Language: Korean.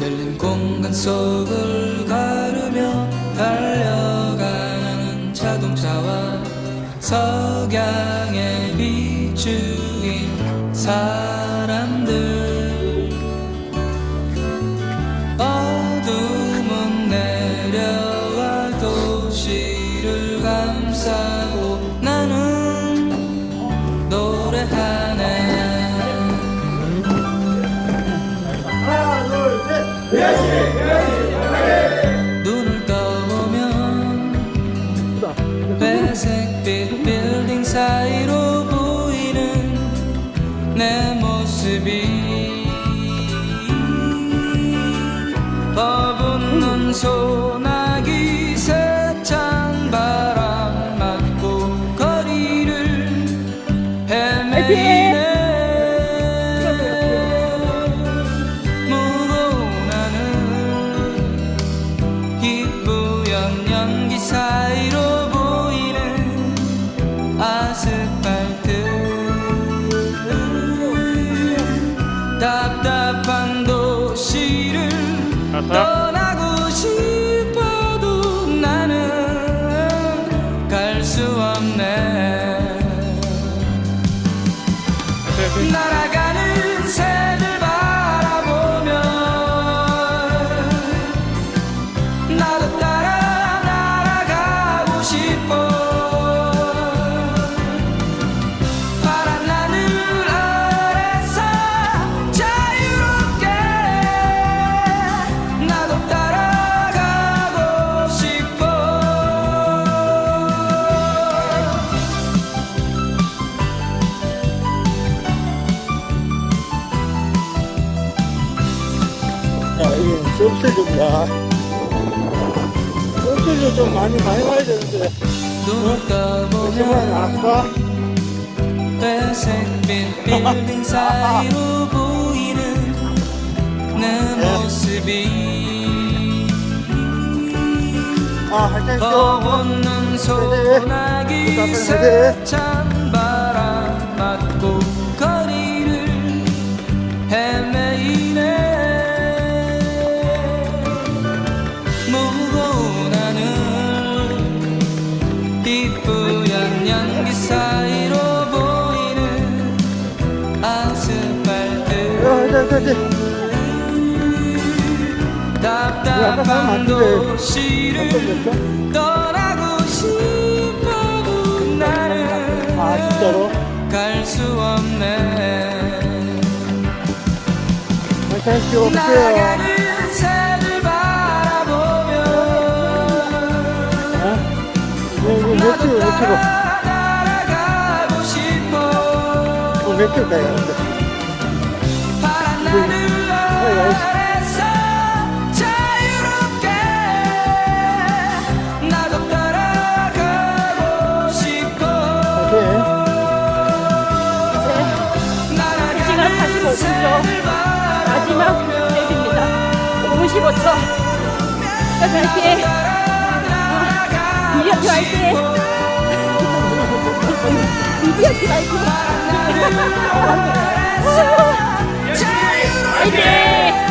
열린 공간 속을 가르며 달려가는 자동차와 석양에 비추인 사 눈을 떠보면 회색빛 빌딩 사이로 보이는 내 모습이 버붓는 소나기 세찬 바람 맞고 거리를 헤매 떠나고 싶어도 나는 갈수 없네. 날아가 야, 이게 섭세좀야. 섭세좀 좀 많이 많이 가야 되는데. 그만 떠보면 아까? 회색 빛 빌딩 사이로 보이는 내 모습이. 아, 할때 버붓는 소나기 세찬 빗뿌연 연기 사이로 보이는 아스팔트 할때 할때 답답한 도시를 떠나고 싶어도 나는 아, 진짜로? 갈수 없네 없어요. 나가는 새 5kg, 5kg. 어, 몇 킬로다, 야. 마지막 랩입니다. 55초. 자, 갈게. 미디어 좋아할게. 이병규 화이팅! 화이팅!